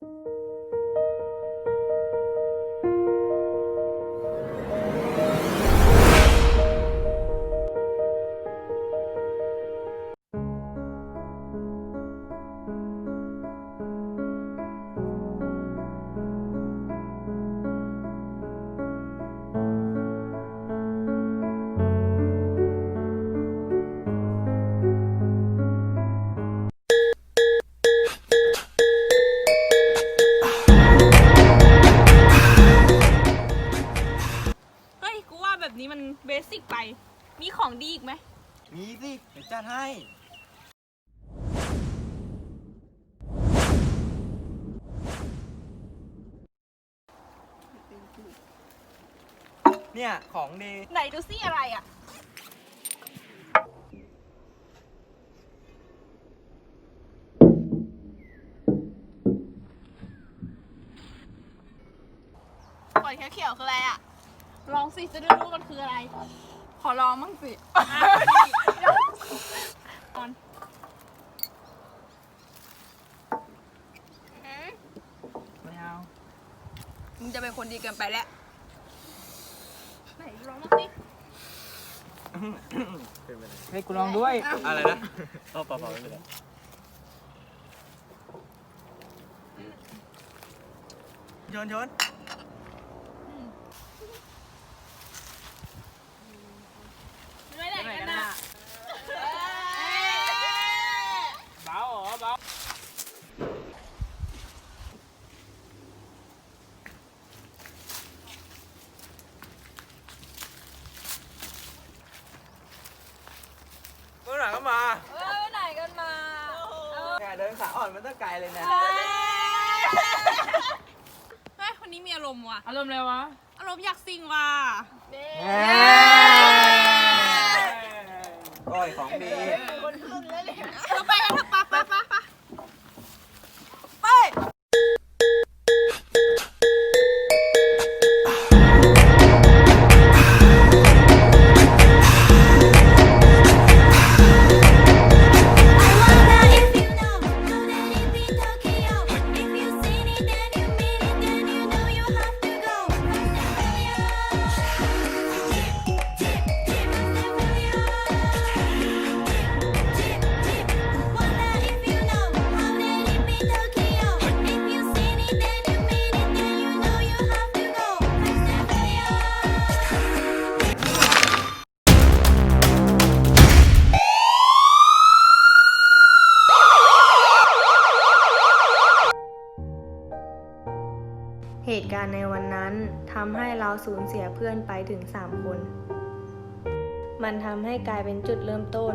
เมีของดีอีกไหม มีสิเดี๋ยวจัดให้ เนี่ย ของดีไหนดูซิอะไรอะขวดเขียวๆคืออะไรอะ ลองสิจะได้รู้มันคืออะไร ขอลองมั่งสิก่อนไม่เอามึงจะเป็นคนดีเกินไปแล้ว ไหนลองมาสิให้กูลองด้วย อะไรนะเอาเปล่าๆไม่เป็นไรโยนโยน ไม่ไหนกันน่ะ เบาเหรอเบา เมื่อไหร่ก็มา เออไปไหนกันมาเนี่ยเดินขาอ่อนมันต้องไกลเลยนะ เฮ้ยคนนี้มีอารมณ์ว่ะ อารมณ์อะไรวะ อารมณ์อยากซิงว่ะก้อยของดีเราไปกันเถอะปะปะปะปะ ทำให้เราสูญเสียเพื่อนไปถึง 3 คน มันทำให้กลายเป็นจุดเริ่มต้น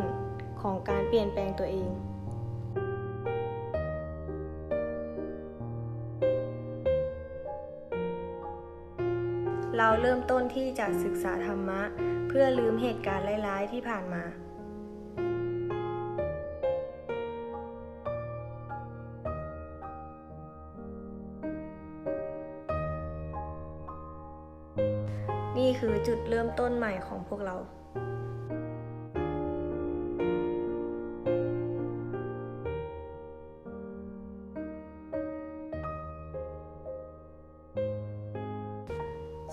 ของการเปลี่ยนแปลงตัวเองเราเริ่มต้นที่จะศึกษาธรรมะ เพื่อลืมเหตุการณ์ร้ายๆที่ผ่านมา นี่คือจุดเริ่มต้นใหม่ของพวกเรา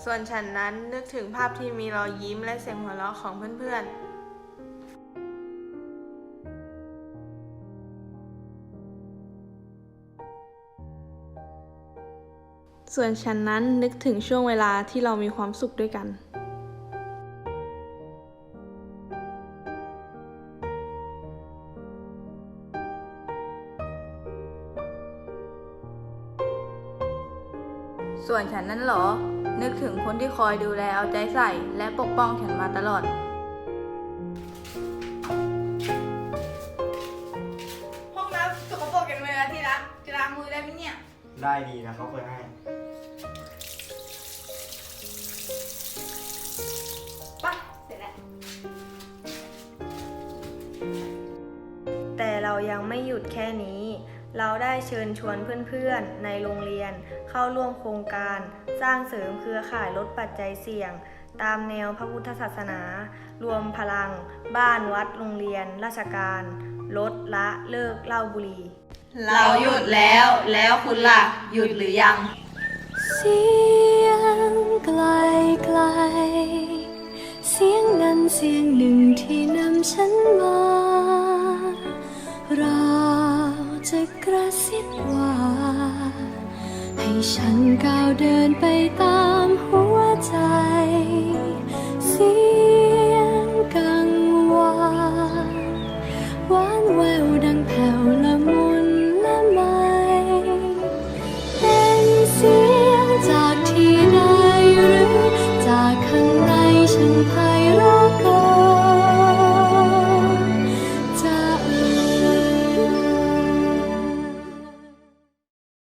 ส่วนฉันนั้นนึกถึงภาพที่มีรอยยิ้มและเสียงหัวเราะของเพื่อนๆ ส่วนฉันนั้นนึกถึงช่วงเวลาที่เรามีความสุขด้วยกันส่วนฉันนั้นเหรอ นึกถึงคนที่คอยดูแลเอาใจใส่ และปกป้องฉันมาตลอด ห้องน้ำสกปรกจังเลยนะที่รักจะล้างมือได้ไหมเนี่ย ได้ดีนะเขาเคยให้ เรายังไม่หยุดแค่นี้ เราได้เชิญชวนเพื่อนๆ ในโรงเรียน เข้าร่วมโครงการ สร้างเสริมเครือข่ายลดปัจจัยเสี่ยง ตามแนวพระพุทธศาสนา รวมพลัง บ้านวัดโรงเรียน ราชการ ลดละเลิกเหล้าบุหรี่เราหยุดแล้วแล้วคุณล่ะ หยุดหรือยัง เสียงไกลไกล เสียงนั้นเสียงหนึ่งที่นำฉันมา กระซิบว่า ให้ฉันก้าวเดินไปตามหัวใจสี